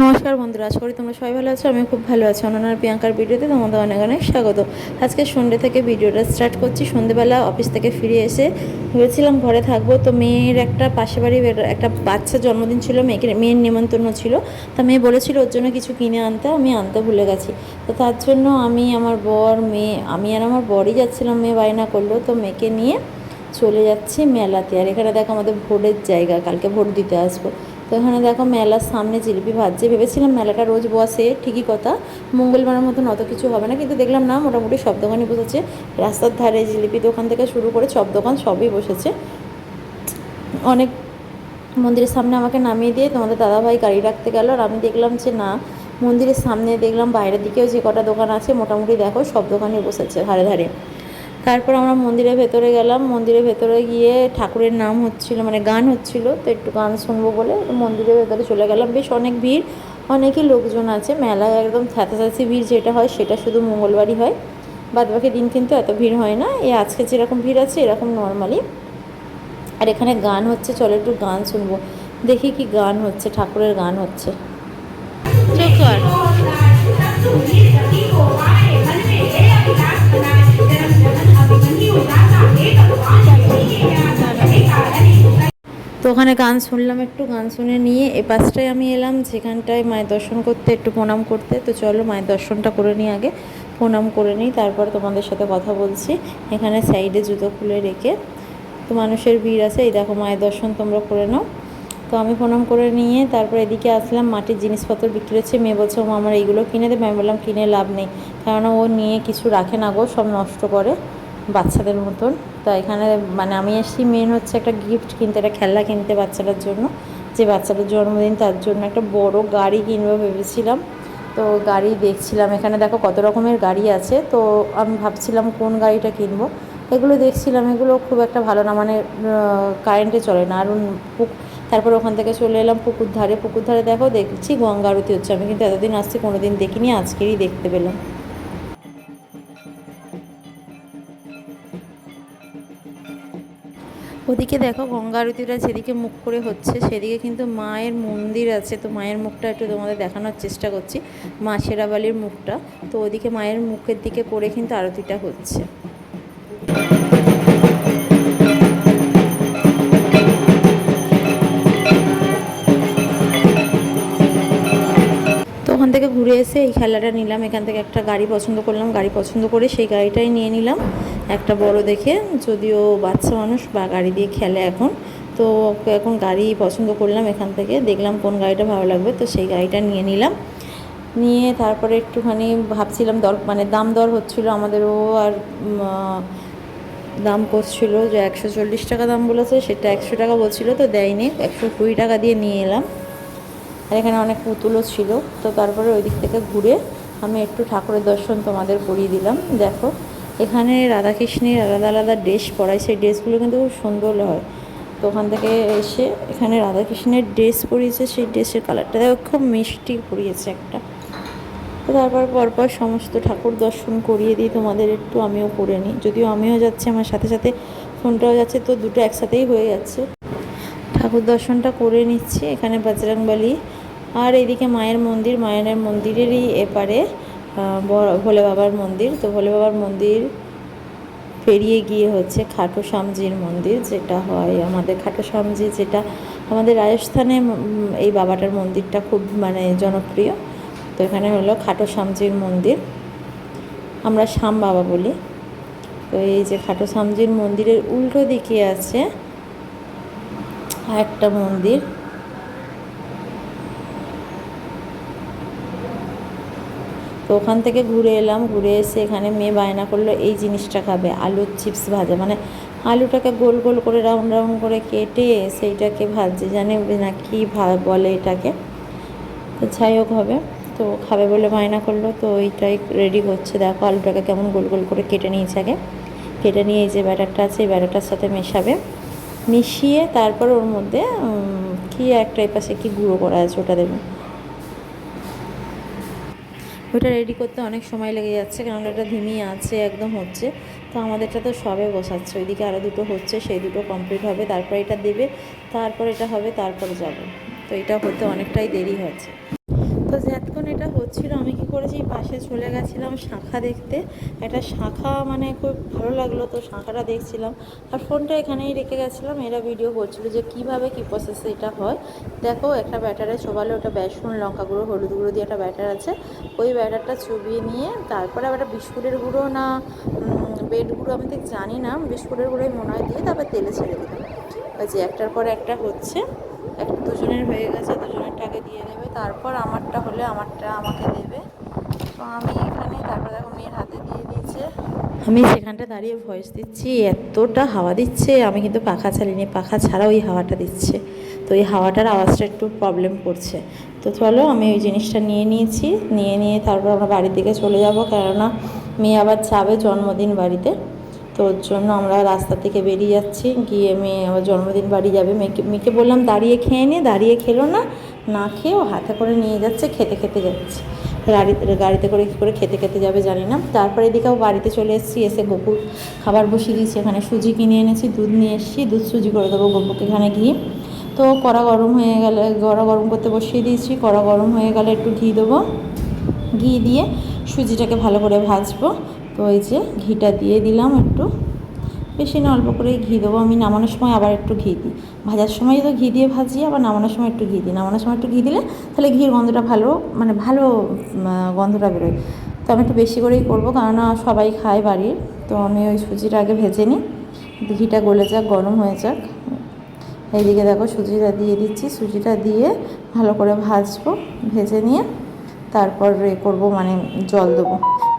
নমস্কার বন্ধুরা, আশা করি তোমরা সবাই ভালো আছো আমি খুব ভালো আছি। অননার প্রিয়াঙ্কার ভিডিওতে তোমাদের অনেক অনেক স্বাগত। আজকে সন্ধ্যে থেকে ভিডিওটা স্টার্ট করছি, সন্ধ্যেবেলা অফিস থেকে ফিরে এসে ভেবেছিলাম ঘরে থাকব। তো মেয়ের একটা পাশে বাড়ির একটা বাচ্চা জন্মদিন ছিল, মেয়েকে, মেয়ের নিমন্ত্রণ ছিল। তা মেয়ে বলেছিল, ওর জন্য কিছু কিনে আনতে, আমি আনতে ভুলে গেছি। তো তার জন্য আমি, আমার বর, মেয়ে, আমি আর আমার বরই যাচ্ছিলাম, মেয়ে বায়না করল। তো মেয়েকে নিয়ে চলে যাচ্ছি মেলাতে। আর এখানে দেখো আমাদের ভোটের জায়গা, কালকে ভোট দিতে আসব। তো এখানে দেখো মেলার সামনে জিলিপি ভাজছে। ভেবেছিলাম মেলাটা রোজ বসে, ঠিকই কথা। মঙ্গলবারের মতন অত কিছু হবে না, কিন্তু দেখলাম না, মোটামুটি সব দোকানই বসেছে। রাস্তার ধারে জিলিপি দোকান থেকে শুরু করে সব দোকান সবই বসেছে। অনেক মন্দিরের সামনে আমাকে নামিয়ে দিয়ে তোমাদের দাদাভাই গাড়ি রাখতে গেল। আর আমি দেখলাম যে না, মন্দিরের সামনে দেখলাম বাইরের দিকেও যে কটা দোকান আছে, মোটামুটি দেখো সব দোকানই বসেছে ধারে ধারে। তারপর আমরা মন্দিরের ভেতরে গেলাম। মন্দিরের ভেতরে গিয়ে ঠাকুরের নাম হচ্ছিল মানে গান হচ্ছিল, তো একটু গান শুনব বলে মন্দিরের ভেতরে চলে গেলাম। বেশ অনেক ভিড় অনেকই লোকজন আছে, মেলায় একদম থ্যাতাথ্যাচি ভিড় যেটা হয় সেটা শুধু মঙ্গলবারই হয়। বাদ বাকি দিন কিন্তু এত ভিড় হয় না, এই আজকে যেরকম ভিড় আছে এরকম নর্মালি। আর এখানে গান হচ্ছে, চলো একটু গান শুনব। দেখি কি গান হচ্ছে, ঠাকুরের গান হচ্ছে। তো ওখানে গান শুনলাম একটু, গান শুনে নিয়ে এ পাশটায় আমি এলাম, যেখানটায় মায়ের দর্শন করতে একটু প্রণাম করতে। তো চলো মায়ের দর্শনটা করে নিই আগে, প্রণাম করে নিই, তারপর তোমাদের সাথে কথা বলছি। এখানে সাইডে জুতো খুলে রেখে তো মানুষের ভিড় আছে, এই দেখো মায়ের দর্শন তোমরা করে নাও। তো আমি প্রণাম করে নিয়ে তারপর এদিকে আসলাম, মাটির জিনিসপত্র বিক্রি হচ্ছে, মেয়ে বলছে ও আমার এইগুলো কিনে দেবে আমি বললাম, কিনে লাভ নেই। কেননা ও নিয়ে কিছু রাখে না গো, সব নষ্ট করে। বাচ্চাদের মতন। তো এখানে মানে আমি এসেছি মেন হচ্ছে একটা গিফট কিনতে, একটা খেলনা কিনতে বাচ্চাটার জন্য। যে বাচ্চাটার জন্মদিন, তার জন্য একটা বড় গাড়ি কিনবো ভেবেছিলাম। তো গাড়ি দেখছিলাম। এখানে দেখো কত রকমের গাড়ি আছে। তো আমি ভাবছিলাম কোন গাড়িটা কিনবো। এগুলো দেখছিলাম। এগুলো খুব একটা ভালো না। মানে কারেন্টে চলে না। আর পুক, তারপর ওখান থেকে চলে এলাম পুকুর ধারে। পুকুর ধারে দেখো দেখছি গঙ্গা আরতি হচ্ছে। আমি কিন্তু এতদিন আসছি কোনো দিন দেখিনি। আজকেরই দেখতে পেলাম। ওদিকে দেখো গঙ্গা আরতিটা যেদিকে মুখ করে হচ্ছে, সেদিকে কিন্তু মায়ের মন্দির আছে। তো মায়ের মুখটা একটু তোমাদের দেখানোর চেষ্টা করছি, মা সেরাবালির মুখটা। তো ওদিকে মায়ের মুখের দিকে করে কিন্তু আরতিটা হচ্ছে। থেকে ঘুরে এসে এই খেলাটা নিলাম। এখান থেকে একটা গাড়ি পছন্দ করলাম। গাড়ি পছন্দ করে সেই গাড়িটাই নিয়ে নিলাম। একটা বড় দেখে, যদিও বাচ্চা মানুষ, বা গাড়ি দিয়ে খেলে এখন। তো এখন গাড়ি পছন্দ করলাম এখান থেকে। দেখলাম কোন গাড়িটা ভালো লাগবে, তো সেই গাড়িটা নিয়ে নিলাম। নিয়ে তারপরে একটুখানি ভাবছিলাম দর মানে দাম দর হচ্ছিল আমাদেরও আর দাম করছিল যে একশো চল্লিশ টাকা দাম বলেছে, সেটা একশো টাকা বলছিল, তো দেয়নি। একশো কুড়ি টাকা দিয়ে নিয়ে এলাম। আর এখানে অনেক পুতুলও ছিল। তো তারপরে ওই দিক থেকে ঘুরে আমি একটু ঠাকুরের দর্শন তোমাদের করিয়ে দিলাম। দেখো, এখানে রাধাকৃষ্ণের আলাদা আলাদা ড্রেস পরায়। সেই ড্রেসগুলো কিন্তু খুব সুন্দর হয়। তো ওখান থেকে এসে এখানে রাধাকৃষ্ণের ড্রেস পরিয়েছে। সেই ড্রেসের কালারটা দেখো, খুব মিষ্টি পরিয়েছে একটা। তো তারপর পরপর সমস্ত ঠাকুর দর্শন করিয়ে দিই তোমাদের একটু, আমিও করে নিই। যদিও আমিও যাচ্ছি, আমার সাথে সাথে ফোনটাও যাচ্ছে, তো দুটো একসাথেই হয়ে যাচ্ছে। ঠাকুর দর্শনটা করে নিচ্ছি এখানে বাজরাংবালি। আর এদিকে মায়ের মন্দির, মায়ের মন্দিরেরই এপারে ভোলে বাবার মন্দির। তো ভোলে বাবার মন্দির পেরিয়ে গিয়ে হচ্ছে খাটো শ্যামজির মন্দির, যেটা হয় আমাদের খাটো শ্যামজি যেটা আমাদের রাজস্থানে এই বাবাটার মন্দিরটা খুব মানে জনপ্রিয়। তো এখানে হলো খাটো শ্যামজির মন্দির। আমরা শ্যাম বাবা বলি। তো এই যে খাটো শ্যামজির মন্দিরের উল্টো দিকে আছে একটা মন্দির। তো ওখান থেকে ঘুরে এলাম, ঘুরে এসে এখানে মেয়ে বায়না করল, এই জিনিসটা খাবে, আলুর চিপস ভাজা। মানে আলুটাকে গোল গোল করে, রাউন্ড রাউন্ড করে কেটে সেইটাকে ভাজছে, জানে না কী বলে এটাকে। তো যাই হোক হবে, তো খাবে বলে বায়না করল, তো ওইটাই রেডি করছে দেখো আলুটাকে কেমন গোল গোল করে কেটে নিয়েছে আগে। কেটে নিয়ে এই যে ব্যাটারটা আছে, এই ব্যাটারটার সাথে মেশাবে। মিশিয়ে তারপর ওর মধ্যে কী একটা পাশে কী গুঁড়ো করা আছে ওটা দেবে ওটা রেডি করতে অনেক সময় লেগে যাচ্ছে, কারণ এটা ধিমি আছে, একদম হচ্ছে। তো আমাদেরটা তো সবে বসাচ্ছে, ওইদিকে আরও দুটো হচ্ছে, সেই দুটো কমপ্লিট হবে, তারপর এটা দেবে, তারপর এটা হবে, তারপরে যাব। তো এটা হতে অনেকটাই দেরি হচ্ছে। তো যতক্ষণ এটা হচ্ছিল, আমি কি করেছি পাশে চলে গেছিলাম শাঁখা দেখতে। একটা শাঁখা মানে খুব ভালো লাগল, তো শাঁখাটা দেখছিলাম। আর ফোনটা এখানেই রেখে গেছিলাম, এরা ভিডিও করছিল যে কীভাবে, কী প্রসেসে এটা হয়। দেখো, একটা ব্যাটারে চোবালে ওটা বেসন, লঙ্কা গুঁড়ো, হলুদ গুঁড়ো দিয়ে একটা ব্যাটার আছে। ওই ব্যাটারটা চুবিয়ে নিয়ে, তারপরে আবার বিস্কুটের গুঁড়ো না বেড গুঁড়ো, আমি ঠিক জানি না, বিস্কুটের গুঁড়োই মনে হয় দিয়ে তারপর তেলে ছেড়ে দিলাম। যে একটার পর একটা হচ্ছে, একটা দুজনের হয়ে গেছে দুজনেরটাকে দিয়ে দেবে। তারপর আমারটা হলে আমারটা আমাকে দেবে। তো আমি এখানে, তারপর দেখো মেয়ের হাতে দিয়ে দিয়েছে। আমি সেখানটা দাঁড়িয়ে ভয়েস দিচ্ছি, এতটা হাওয়া দিচ্ছে, আমি কিন্তু পাখা চালিনি পাখা ছাড়া ওই হাওয়াটা দিচ্ছে। তো এই হাওয়াটার আওয়াজটা একটু প্রবলেম করছে। তো চলো, আমি ওই জিনিসটা নিয়ে নিয়েছি, নিয়ে নিয়ে তারপর আমরা বাড়ির দিকে চলে যাব, কেননা মেয়ে আবার যাবে জন্মদিন বাড়িতে। তো ওর জন্য আমরা রাস্তা থেকে বেরিয়ে যাচ্ছি, গিয়ে মেয়ে আবার জন্মদিন বাড়ি যাবে। মেয়েকে মেয়েকে বললাম, দাঁড়িয়ে খেয়ে নে, দাঁড়িয়ে খেলো না। না খেয়ে ও হাতে করে নিয়ে যাচ্ছে, খেতে খেতে যাচ্ছে। গাড়িতে গাড়িতে করে কী করে খেতে খেতে যাবে, জানি না। তারপরে এদিকেও বাড়িতে চলে এসেছি, এসে গপুর খাবার বসিয়ে দিয়েছি। এখানে সুজি কিনে এনেছি, দুধ নিয়ে এসেছি, দুধ সুজি করে দেবো গপুকে এখানে ঘি তো কড়া গরম হয়ে গেলে, কড়া গরম করতে বসিয়ে দিয়েছি। কড়া গরম হয়ে গেলে একটু ঘি দেবো। ঘি দিয়ে সুজিটাকে ভালো করে ভাজবো। তো এই যে ঘিটা দিয়ে দিলাম একটু। বেশি না, অল্প করেই ঘি দেবো। আমি নামানোর সময় আবার একটু ঘি দিই। ভাজার সময় তো ঘি দিয়ে ভাজি, আবার নামানোর সময় একটু ঘি দিই। নামানোর সময় একটু ঘি দিলে তাহলে ঘির গন্ধটা ভালো মানে ভালো গন্ধটা বেরোয়। তো আমি একটু বেশি করেই করব, কেননা সবাই খায় বাড়ির। তো আমি ওই সুজিটা আগে ভেজে নিই। ঘিটা গলে যাক, গরম হয়ে যাক। এইদিকে দেখো সুজিটা দিয়ে দিচ্ছি। সুজিটা দিয়ে ভালো করে ভাজবো, ভেজে নিয়ে তারপর এ করব মানে জল দেবো,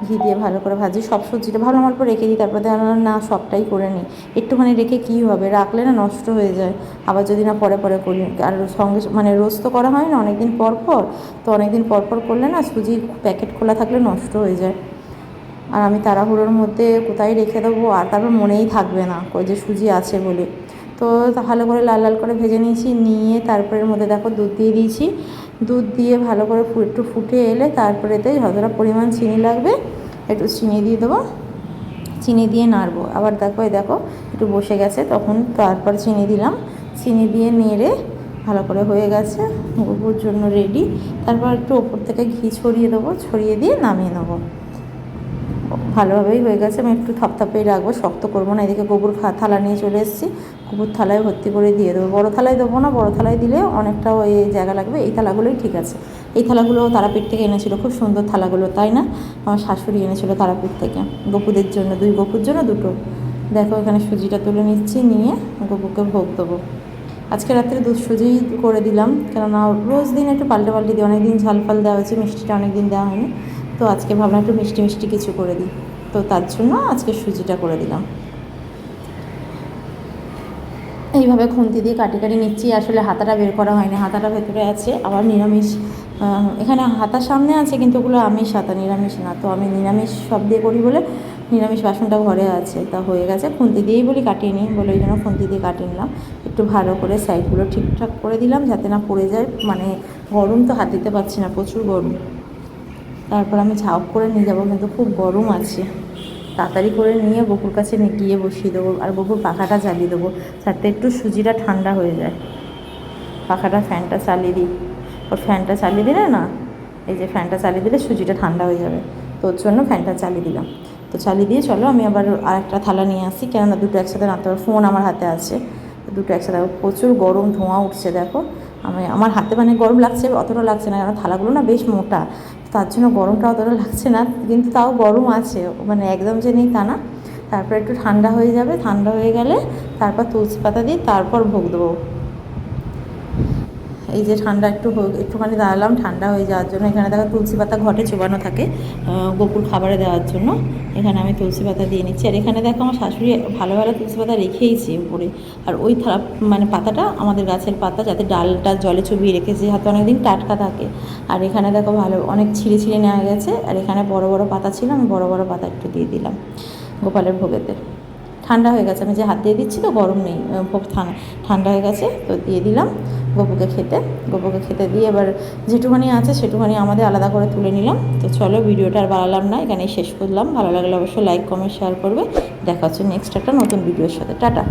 ঘি দিয়ে ভালো করে ভাজি, সব সবজিটা ভালো অল্প রেখে দিই, তারপর দেখা, না সবটাই করে নিই। একটুখানি রেখে কী হবে? রাখলে না নষ্ট হয়ে যায়। আবার যদি না পরে পরে করি, আর সঙ্গে মানে রোজ তো করা হয় না অনেক দিন পর পর, তো অনেক দিন পর পর করলে না সুজির প্যাকেট খোলা থাকলে নষ্ট হয়ে যায়। আর আমি তাড়াহুড়োর মধ্যে কোথায় রেখে দেবো? আর তারপর মনেই থাকবে না যে সুজি আছে বলে। তো ভালো করে লাল লাল করে ভেজে নিয়েছি, নিয়ে তারপরে এর মধ্যে দেখো দুধ দিয়ে দিয়েছি। দুধ দিয়ে ভালো করে একটু ফুটে এলে তারপরে এতে যতটা পরিমাণ চিনি লাগবে, একটু চিনি দিয়ে দেবো। চিনি দিয়ে নাড়বো। আবার দেখো, এই দেখো, একটু বসে গেছে, তখন তারপর চিনি দিলাম। চিনি দিয়ে নেড়ে ভালো করে হয়ে গেছে গপুর জন্য রেডি তারপর একটু ওপর থেকে ঘি ছড়িয়ে দেবো, ছড়িয়ে দিয়ে নামিয়ে নেব। ভালোভাবেই হয়ে গেছে। আমি একটু থপথপেই রাখব, শক্ত করব না। এদিকে গোবর থালা নিয়ে চলে এসেছি। গোবর থালায় ভর্তি করে দিয়ে দেবো। বড়ো থালায় দেবো না, বড়ো থালায় দিলে অনেকটা ওই জায়গা লাগবে। এই থালাগুলোই ঠিক আছে। এই থালাগুলো তারাপীঠ থেকে এনেছিল। খুব সুন্দর থালাগুলো, তাই না? আমার শাশুড়ি এনেছিল তারাপীঠ থেকে। গপুদের জন্য, দুই গপুর জন্য দুটো। দেখো, এখানে সুজিটা তুলে নিচ্ছি, নিয়ে গপুকে ভোগ দেবো। আজকে রাত্রে দুধ সুজি করে দিলাম। কেননা রোজ দিন একটু পাল্টে পাল্টে দিই। অনেক দিন ঝাল ফাল দেওয়া হয়েছে, মিষ্টিটা অনেক দিন দেওয়া হয়নি। তো আজকে ভাবলাম একটু মিষ্টি মিষ্টি কিছু করে দিই। তো তার জন্য আজকে সুজিটা করে দিলাম। এইভাবে খুন্তি দিয়ে কাটি কাটি নিচ্ছি। আসলে হাতাটা বের করা হয়নি, হাতাটা ভেতরে আছে, আবার নিরামিষ এখানে হাতা সামনে আছে, কিন্তু ওগুলো আমিষ হাতা, নিরামিষ না। তো আমি নিরামিষ সব দিয়ে করি বলে নিরামিষ বাসনটা ঘরে আছে। তা হয়ে গেছে, খুন্তি দিয়েই বলি কাটিয়ে নিই বলে ওই জন্য খুন্তি দিয়ে কাটিয়ে নিলাম। একটু ভালো করে সাইডগুলো ঠিকঠাক করে দিলাম যাতে না পড়ে যায়। মানে গরম তো হাত দিতে পারছি না, প্রচুর গরম। তারপর আমি ঝাঁপ করে নিয়ে যাব, কিন্তু খুব গরম আছে। তাড়াতাড়ি করে নিয়ে বকুর কাছে গিয়ে বসিয়ে দেবো, আর বকুর পাখাটা চালিয়ে দেবো, যাতে একটু সুজিটা ঠান্ডা হয়ে যায়। পাখাটা ফ্যানটা চালিয়ে দিই। ওর ফ্যানটা চালিয়ে দিলে না, এই যে ফ্যানটা চালিয়ে দিলে সুজিটা ঠান্ডা হয়ে যাবে। তো ওর জন্য ফ্যানটা চালিয়ে দিলাম। তো চালিয়ে দিয়ে চলো, আমি আবার আর একটা থালা নিয়ে আসি, কেননা দুটো একসাথে নাড়তে পারব ফোন আমার হাতে আছে। দুটো একসাথে প্রচুর গরম ধোঁয়া উঠছে, দেখো। আমি আমার হাতে মানে গরম লাগছে, অতটা লাগছে না কারণ থালাগুলো না বেশ মোটা। তার জন্য গরমটা অতটা লাগছে না, কিন্তু তাও গরম আছে মানে একদম যে নেই তা না। তারপর একটু ঠান্ডা হয়ে যাবে, ঠান্ডা হয়ে গেলে তারপর তুলসী পাতা দিয়ে তারপর ভোগ দেবো। এই যে ঠান্ডা একটু একটুখানি দাঁড়ালাম, ঠান্ডা হয়ে যাওয়ার জন্য। এখানে দেখো তুলসী পাতা ঘটে চোবানো থাকে গোপুর খাবারে দেওয়ার জন্য। এখানে আমি তুলসী পাতা দিয়ে নিচ্ছি। আর এখানে দেখো আমার শাশুড়ি ভালো ভালো তুলসী পাতা রেখেইছে উপরে। আর ওই মানে পাতাটা আমাদের গাছের পাতা, যাতে ডালটা জলে চুবিয়ে রেখেছে যাতে অনেকদিন টাটকা থাকে। আর এখানে দেখো ভালো, অনেক ছিঁড়ে ছিঁড়ে নেওয়া গেছে। আর এখানে বড় বড় পাতা ছিল, আমি বড় বড় পাতা একটু দিয়ে দিলাম গোপালের ভোগেতে। ঠান্ডা হয়ে গেছে, আমি যে হাত দিয়ে দিচ্ছি তো গরম নেই ঠান্ডা হয়ে গেছে, তো দিয়ে দিলাম। গপুকে খেতে। গপুকে খেতে দিয়ে এবার যেটুখানি আছে সেটুখানি আমাদের আলাদা করে তুলে নিলাম। তো চলো ভিডিওটা আর বাড়ালাম না, এখানেই শেষ করলাম। ভালো লাগলে অবশ্যই লাইক কমেন্ট শেয়ার করবে। দেখা হচ্ছে নেক্সট একটা নতুন ভিডিওর সাথে। টাটা।